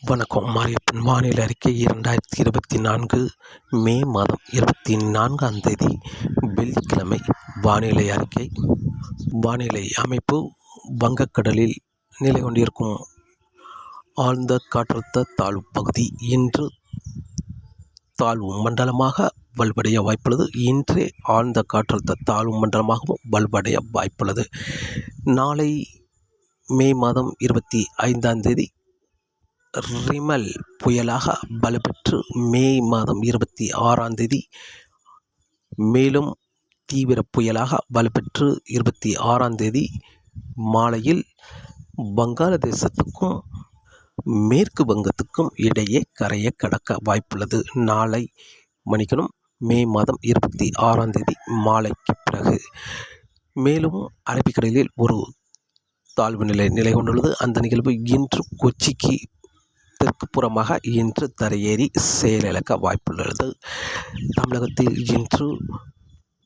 வணக்கம் மாரியப்பன் வானிலை அறிக்கை இரண்டாயிரத்தி இருபத்தி நான்கு மே மாதம் இருபத்தி நான்காம் தேதி வெள்ளிக்கிழமை. வானிலை அறிக்கை. வானிலை அமைப்பு வங்கக்கடலில் நிலை கொண்டிருக்கும் ஆழ்ந்த காற்றழுத்த தாழ்வு பகுதி. இன்று தாழ்வு மண்டலமாக வலுவடைய வாய்ப்புள்ளது. இன்றே ஆழ்ந்த காற்றழுத்த தாழ்வு மண்டலமாகவும் வலுவடைய வாய்ப்புள்ளது. நாளை மே மாதம் இருபத்தி ஐந்தாம் தேதி ரிமல் புயலாக வலுப்பெற்று மே மாதம் இருபத்தி ஆறாம் தேதி மேலும் தீவிர புயலாக வலுப்பெற்று இருபத்தி ஆறாம் தேதி மாலையில் வங்காளதேசத்துக்கும் மேற்கு வங்கத்துக்கும் இடையே கரையை கடக்க வாய்ப்புள்ளது. நாளை மணிக்கணும் மே மாதம் இருபத்தி ஆறாம் தேதி மாலைக்கு பிறகு. மேலும் அரபிக்கடலில் ஒரு தாழ்வு நிலை நிலை கொண்டுள்ளது அந்த நிகழ்வு இன்று கொச்சிக்கு தெற்கு புறமாக இன்று தரையேறி செயலிழக்க வாய்ப்புள்ளது. தமிழகத்தில் இன்று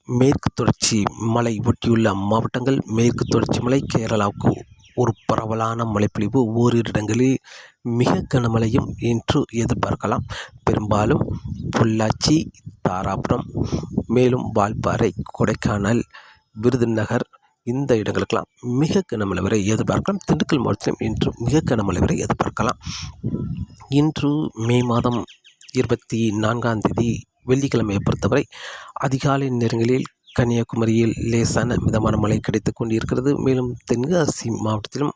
மேற்கு தொடர்ச்சி மலை ஒட்டியுள்ள மாவட்டங்கள் மேற்கு தொடர்ச்சி மலை கேரளாவுக்கு ஒரு பரவலான மழைப்பொழிவு ஓரிரு இடங்களில் மிக கனமழையும் இன்று எதிர்பார்க்கலாம். பெரும்பாலும் பொள்ளாச்சி தாராபுரம் மேலும் வால்பாறை கொடைக்கானல் விருதுநகர் இந்த இடங்களுக்கெல்லாம் மிக கனமழை வரை எதிர்பார்க்கலாம். திண்டுக்கல் மாவட்டத்திலும் இன்று மிக கனமழை வரை எதிர்பார்க்கலாம். இன்று மே மாதம் இருபத்தி நான்காம் தேதி வெள்ளிக்கிழமையை பொறுத்தவரை அதிகாலை நேரங்களில் கன்னியாகுமரியில் லேசான மிதமான மழை கிடைத்து கொண்டிருக்கிறது. மேலும் தென்காசி மாவட்டத்திலும்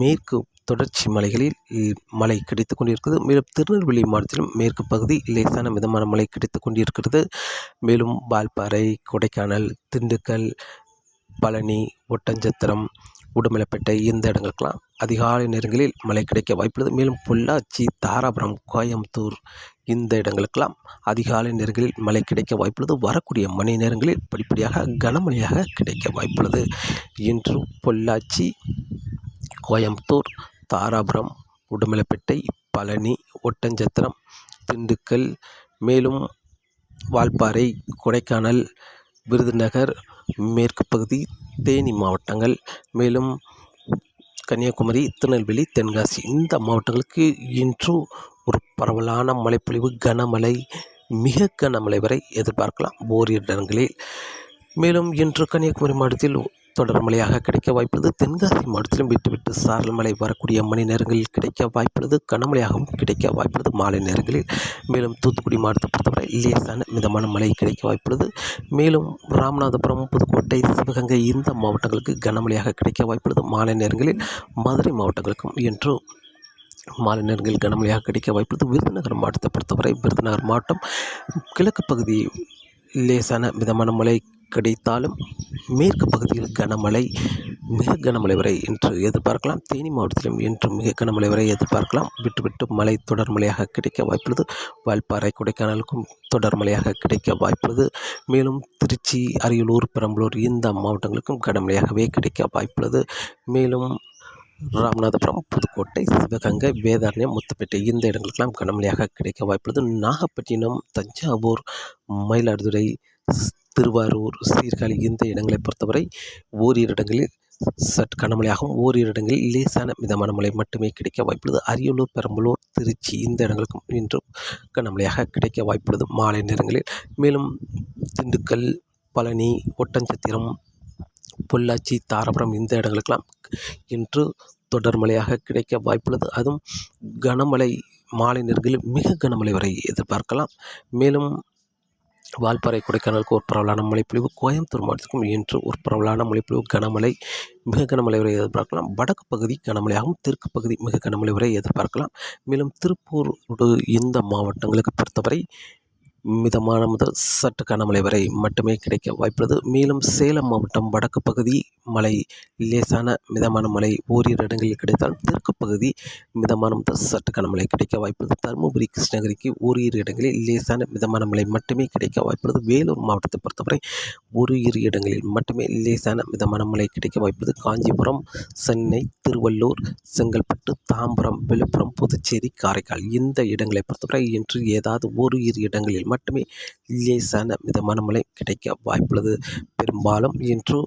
மேற்கு தொடர்ச்சி மலைகளில் மழை கிடைத்து கொண்டிருக்கிறது. மேலும் திருநெல்வேலி மாவட்டத்திலும் மேற்கு பகுதி லேசான மிதமான மழை கிடைத்து கொண்டிருக்கிறது. மேலும் வால்பாறை கொடைக்கானல் திண்டுக்கல் பழனி ஒட்டஞ்சத்திரம் உடுமலைப்பேட்டை இந்த இடங்களுக்கெல்லாம் அதிகாலை நேரங்களில் மழை கிடைக்க வாய்ப்புள்ளது. மேலும் பொள்ளாச்சி தாராபுரம் கோயம்புத்தூர் இந்த இடங்களுக்கெல்லாம் அதிகாலை நேரங்களில் மழை கிடைக்க வாய்ப்புள்ளது. வரக்கூடிய மணி நேரங்களில் படிப்படியாக கனமழையாக கிடைக்க வாய்ப்புள்ளது. இன்று பொள்ளாச்சி கோயம்புத்தூர் தாராபுரம் உடுமலைப்பேட்டை பழனி ஒட்டஞ்சத்திரம் திண்டுக்கல் மேலும் வால்பாறை கொடைக்கானல் விருதுநகர் மேற்கு பகுதி தேனி மாவட்டங்கள் மேலும் கன்னியாகுமரி திருநெல்வேலி தென்காசி. இந்த மாவட்டங்களுக்கு இன்று ஒரு பரவலான மழைப்பொழிவு கனமழை மிக கனமழை வரை எதிர்பார்க்கலாம் ஓரிரு இடங்களில். மேலும் இன்று கன்னியாகுமரி மாவட்டத்தில் தொடர் மழையாக கிடைக்க வாய்ப்புள்ளது. தென்காசி மாவட்டத்திலும் விட்டு விட்டு சாரல் மழை வரக்கூடிய மணி நேரங்களில் கிடைக்க வாய்ப்புள்ளது. கனமழையாகவும் கிடைக்க வாய்ப்புள்ளது. மாலை நேரங்களில் மேலும் தூத்துக்குடி மாவட்டத்தை பொறுத்தவரை லேசான மிதமான மழை கிடைக்க வாய்ப்புள்ளது. மேலும் ராமநாதபுரம் புதுக்கோட்டை சிவகங்கை இந்த மாவட்டங்களுக்கு கனமழையாக கிடைக்க வாய்ப்புள்ளது. மாலை நேரங்களில் மதுரை மாவட்டங்களுக்கும் என்று மாலை நேரங்களில் கனமழையாக கிடைக்க வாய்ப்புள்ளது. விருதுநகர் மாவட்டத்தை பொறுத்தவரை விருதுநகர் மாவட்டம் கிழக்கு பகுதி லேசான மிதமான மழை கிடைத்தாலும் மேற்கு பகுதியில் கனமழை மிக கனமழை வரை என்று எதிர்பார்க்கலாம். தேனி மாவட்டத்திலும் இன்று மிக கனமழை வரை எதிர்பார்க்கலாம். விட்டு விட்டு மழை தொடர் மழையாக கிடைக்க வாய்ப்புள்ளது. வால்பாறை கொடைக்கானலுக்கும் தொடர் மழையாக கிடைக்க வாய்ப்புள்ளது. மேலும் திருச்சி அரியலூர் பெரம்பலூர் இந்த மாவட்டங்களுக்கும் கனமழையாகவே கிடைக்க வாய்ப்புள்ளது. மேலும் ராமநாதபுரம் புதுக்கோட்டை சிவகங்கை வேதாரண்யம் முத்துப்பேட்டை இந்த இடங்களுக்கெல்லாம் கனமழையாக கிடைக்க வாய்ப்புள்ளது. நாகப்பட்டினம் தஞ்சாவூர் மயிலாடுதுறை திருவாரூர் சீர்காழி இந்த இடங்களை பொறுத்தவரை ஓரிரு இடங்களில் சற்று கனமழையாகவும் ஓரிரு இடங்களில் லேசான மிதமான மழை மட்டுமே கிடைக்க வாய்ப்புள்ளது. அரியலூர் பெரம்பலூர் திருச்சி இந்த இடங்களுக்கும் இன்றும் கனமழையாக கிடைக்க வாய்ப்புள்ளது. மாலை நேரங்களில் மேலும் திண்டுக்கல் பழனி ஒட்டஞ்சத்திரம் பொள்ளாச்சி தாராபுரம் இந்த இடங்களுக்கெல்லாம் இன்று தொடர் மழையாக கிடைக்க வாய்ப்புள்ளது. அதுவும் கனமழை மாலை நேரங்களில் மிக கனமழை வரை எதிர்பார்க்கலாம். மேலும் வால்பாறை கொடைக்கானலுக்கு ஒரு பரவலான மழைப்பொழிவு கோயம்புத்தூர் மாவட்டத்துக்கும் இன்று ஒரு பரவலான மழைப்பொழிவு கனமழை மிக கனமழை வரை எதிர்பார்க்கலாம். வடக்கு பகுதி கனமழையாகவும் தெற்கு பகுதி மிக கனமழை வரை எதிர்பார்க்கலாம். மேலும் திருப்பூர் இந்த மாவட்டங்களுக்கு பொறுத்தவரை மிதமான முதல் சற்று கனமழை வரை மட்டுமே கிடைக்க வாய்ப்புள்ளது. மேலும் சேலம் மாவட்டம் வடக்கு பகுதி மழை லேசான மிதமான மழை ஓரிரு இடங்களில் கிடைத்தால் தெற்கு பகுதி மிதமான முதல் சற்று கனமழை கிடைக்க வாய்ப்புள்ளது. தருமபுரி கிருஷ்ணகிரிக்கு ஓரிரு இடங்களில் லேசான மிதமான மழை மட்டுமே கிடைக்க வாய்ப்புள்ளது. வேலூர் மாவட்டத்தை பொறுத்தவரை ஒரு இரு இடங்களில் மட்டுமே லேசான மிதமான மழை கிடைக்க வாய்ப்புள்ளது. காஞ்சிபுரம் சென்னை திருவள்ளூர் செங்கல்பட்டு தாம்பரம் விழுப்புரம் புதுச்சேரி காரைக்கால் இந்த இடங்களை பொறுத்தவரை இன்று ஏதாவது ஒரு இரு இடங்களில் மட்டுமே லேசான மிதமான மழை கிடைக்க வாய்ப்புள்ளது. பெரும்பாலும் இன்று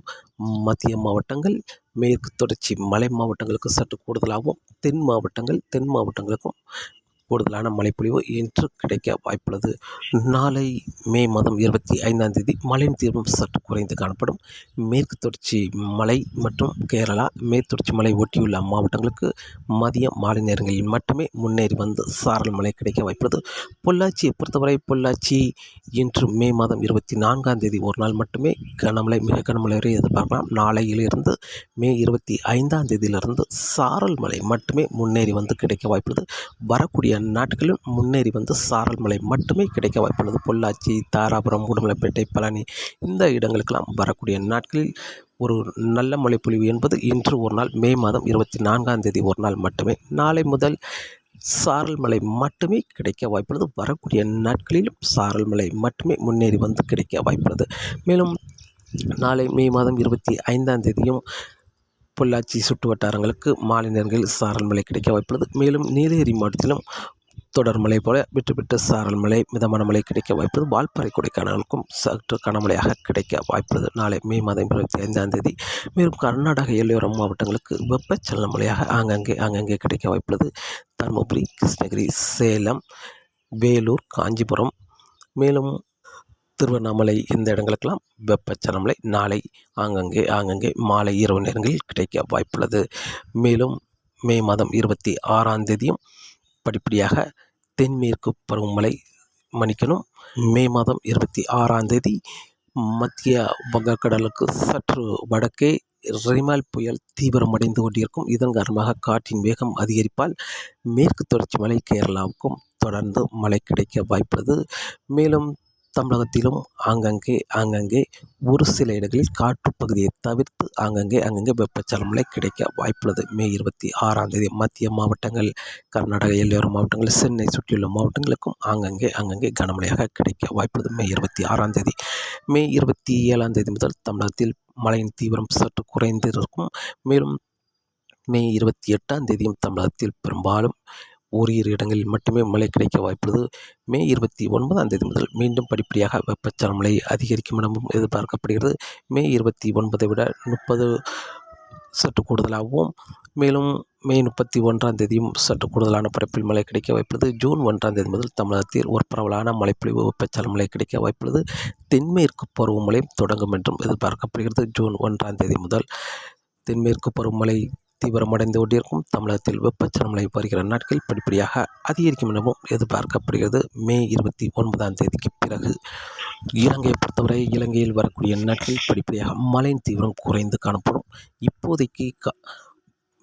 மத்திய மாவட்டங்கள் மேற்கு தொடர்ச்சி மலை மாவட்டங்களுக்கு சற்று கூடுதலாகவும் தென் மாவட்டங்கள் தென் மாவட்டங்களுக்கும் கூடுதலான மழைப்பொழிவு இன்று கிடைக்க வாய்ப்புள்ளது. நாளை மே மாதம் இருபத்தி ஐந்தாம் தேதி மழையின் தீவிரம் சற்று குறைந்து காணப்படும். மேற்கு தொடர்ச்சி மலை மற்றும் கேரளா மேற்கு தொடர்ச்சி மலை ஒட்டியுள்ள மாவட்டங்களுக்கு மதியம் மாலை நேரங்களில் மட்டுமே முன்னேறி வந்து சாரல் மழை கிடைக்க வாய்ப்புள்ளது. பொள்ளாச்சியை பொறுத்தவரை பொள்ளாச்சி இன்று மே மாதம் இருபத்தி நான்காம் தேதி ஒரு நாள் மட்டுமே கனமழை மிக கனமழை வரை எதிர்பார்க்கலாம். நாளையிலிருந்து மே இருபத்தி ஐந்தாம் தேதியிலிருந்து சாரல் மழை மட்டுமே முன்னேறி வந்து கிடைக்க வாய்ப்புள்ளது. வரக்கூடிய நாட்களில் முன்னேறி வந்து சாரல் மழை மட்டுமே கிடைக்க வாய்ப்புள்ளது. பொள்ளாச்சி தாராபுரம் உடுமலைப்பேட்டை பழனி இந்த இடங்களுக்கெல்லாம் வரக்கூடிய நாட்களில் ஒரு நல்ல மழைப்பொழிவு என்பது இன்று ஒரு நாள் மே மாதம் இருபத்தி நான்காம் தேதி ஒரு நாள் மட்டுமே. நாளை முதல் சாரல் மழை மட்டுமே கிடைக்க வாய்ப்புள்ளது. வரக்கூடிய நாட்களிலும் சாரல் மழை மட்டுமே முன்னேறி வந்து கிடைக்க வாய்ப்புள்ளது. மேலும் நாளை மே மாதம் இருபத்தி ஐந்தாம் தேதியும் பொள்ளாச்சி சுற்று வட்டாரங்களுக்கு மாலை நேரங்களில் சாரல் மழை கிடைக்க வாய்ப்புள்ளது. மேலும் நீலகிரி மாவட்டத்திலும் தொடர் மழை போல விட்டு விட்டு சாரல் மழை மிதமான மழை கிடைக்க வாய்ப்பது வால்பாறை கொடைக்கானலுக்கும் சற்று கனமழையாக கிடைக்க வாய்ப்புள்ளது. நாளை மே மாதம் இருபத்தி ஐந்தாம் தேதி மேலும் கர்நாடக எல்லையோர மாவட்டங்களுக்கு வெப்பச்சலன மழையாக ஆங்கங்கே ஆங்கங்கே கிடைக்க வாய்ப்புள்ளது. தருமபுரி கிருஷ்ணகிரி சேலம் வேலூர் காஞ்சிபுரம் மேலும் திருவண்ணாமலை இந்த இடங்களுக்கெல்லாம் வெப்பச்சலமலை நாளை ஆங்கங்கே ஆங்கங்கே மாலை இரவு நேரங்களில் கிடைக்க வாய்ப்புள்ளது. மேலும் மே மாதம் இருபத்தி ஆறாம் தேதியும் படிப்படியாக தென்மேற்கு பருவமழை மன்னிக்கணும் மே மாதம் இருபத்தி ஆறாம் தேதி மத்திய வங்கக்கடலுக்கு சற்று வடக்கே ரிமால் புயல் தீவிரமடைந்து கொண்டிருக்கும். இதன் காரணமாக காற்றின் வேகம் அதிகரிப்பால் மேற்கு தொடர்ச்சி மலை கேரளாவுக்கும் தொடர்ந்து மழை கிடைக்க வாய்ப்புள்ளது. மேலும் தமிழகத்திலும் ஆங்கங்கே ஆங்கங்கே ஒரு சில இடங்களில் காற்றுப்பகுதியை தவிர்த்து ஆங்கங்கே அங்கங்கே வெப்பச்சலன மழை கிடைக்க வாய்ப்புள்ளது. மே இருபத்தி ஆறாம் தேதி மத்திய மாவட்டங்கள் கர்நாடக எல்லையோர மாவட்டங்கள் சென்னை சுற்றியுள்ள மாவட்டங்களுக்கும் ஆங்கங்கே அங்கங்கே கனமழையாக கிடைக்க வாய்ப்புள்ளது. மே இருபத்தி ஆறாம் தேதி மே இருபத்தி ஏழாம் தேதி முதல் தமிழகத்தில் மழையின் தீவிரம் சற்று குறைந்து இருக்கும் மேலும் மே இருபத்தி எட்டாம் தேதியும் தமிழகத்தில் பெரும்பாலும் ஓரிரு இடங்களில் மட்டுமே மழை கிடைக்க வாய்ப்புள்ளது. மே இருபத்தி ஒன்பதாம் தேதி முதல் மீண்டும் படிப்படியாக வெப்பச்சலன மழை அதிகரிக்கும் எனவும் எதிர்பார்க்கப்படுகிறது. மே இருபத்தி ஒன்பதை விட முப்பது சற்று கூடுதலாகவும் மேலும் மே முப்பத்தி ஒன்றாம் தேதியும் சற்று கூடுதலான பரப்பில் மழை கிடைக்க வாய்ப்புள்ளது. ஜூன் ஒன்றாம் தேதி முதல் தமிழகத்தில் ஒரு பரவலான மழைப்பொழிவு வெப்பச்சலன மழை கிடைக்க வாய்ப்புள்ளது. தென்மேற்கு பருவமழை தொடங்கும் என்றும் எதிர்பார்க்கப்படுகிறது. ஜூன் ஒன்றாம் தேதி முதல் தென்மேற்கு பருவமழை தீவிரமடைந்து கொண்டிருக்கும் தமிழகத்தில் வெப்பச்சலமலை வருகிற நாட்கள் படிப்படியாக அதிகரிக்கும் எனவும் எதிர்பார்க்கப்படுகிறது. மே இருபத்தி ஒன்பதாம் தேதிக்கு பிறகு இலங்கையை பொறுத்தவரை இலங்கையில் வரக்கூடிய நாட்களில் படிப்படியாக மழையின் தீவிரம் குறைந்து காணப்படும். இப்போதைக்கு க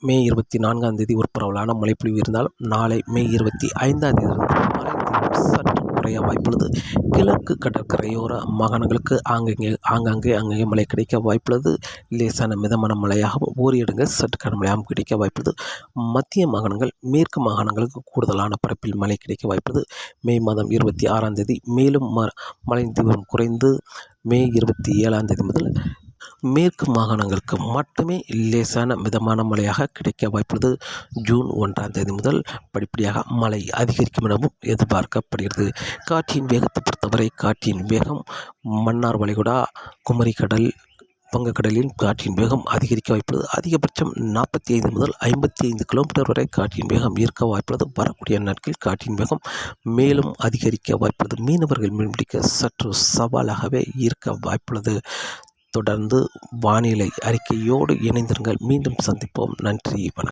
மே இருபத்தி நான்காம் தேதி ஒரு பரவலான மழைப்பொழிவு இருந்தாலும் நாளை மே இருபத்தி ஐந்தாம் தேதி மழை தீவிரம் சற்று குறைய வாய்ப்புள்ளது கிழக்கு கடற்கரையோர மாகாணங்களுக்கு ஆங்கங்கே ஆங்காங்கே அங்கங்கே மழை கிடைக்க வாய்ப்புள்ளது லேசான மிதமான மழையாகவும் ஓரிடங்கள் சற்று கனமழையாகவும் கிடைக்க வாய்ப்புள்ளது மத்திய மாகாணங்கள் மேற்கு மாகாணங்களுக்கு கூடுதலான பரப்பில் மழை கிடைக்க வாய்ப்புள்ளது மே மாதம் இருபத்தி ஆறாம் தேதி மேலும் ம மழையின் தீவிரம் குறைந்து மே இருபத்தி ஏழாம் தேதி முதல் மேற்கு மாகாணங்களுக்கு மட்டுமே லேசான மிதமான மழையாக கிடைக்க வாய்ப்புள்ளது. ஜூன் ஒன்றாம் தேதி முதல் படிப்படியாக மழை அதிகரிக்கும் எனவும் எதிர்பார்க்கப்படுகிறது. காற்றின் வேகத்தை பொறுத்தவரை காற்றின் வேகம் மன்னார் வளைகுடா குமரிக்கடல் வங்கக்கடலின் காற்றின் வேகம் அதிகரிக்க வாய்ப்புள்ளது. அதிகபட்சம் நாற்பத்தி ஐந்து முதல் ஐம்பத்தி ஐந்து கிலோமீட்டர் வரை காற்றின் வேகம் ஈர்க்க வாய்ப்புள்ளது. வரக்கூடிய நாட்களில் காற்றின் வேகம் மேலும் அதிகரிக்க வாய்ப்புள்ளது. மீனவர்கள் மீன்பிடிக்க சற்று சவாலாகவே ஈர்க்க வாய்ப்புள்ளது. தொடர்ந்து வானிலை அறிக்கையோடு இணைந்திருங்கள். மீண்டும் சந்திப்போம். நன்றி வணக்கம்.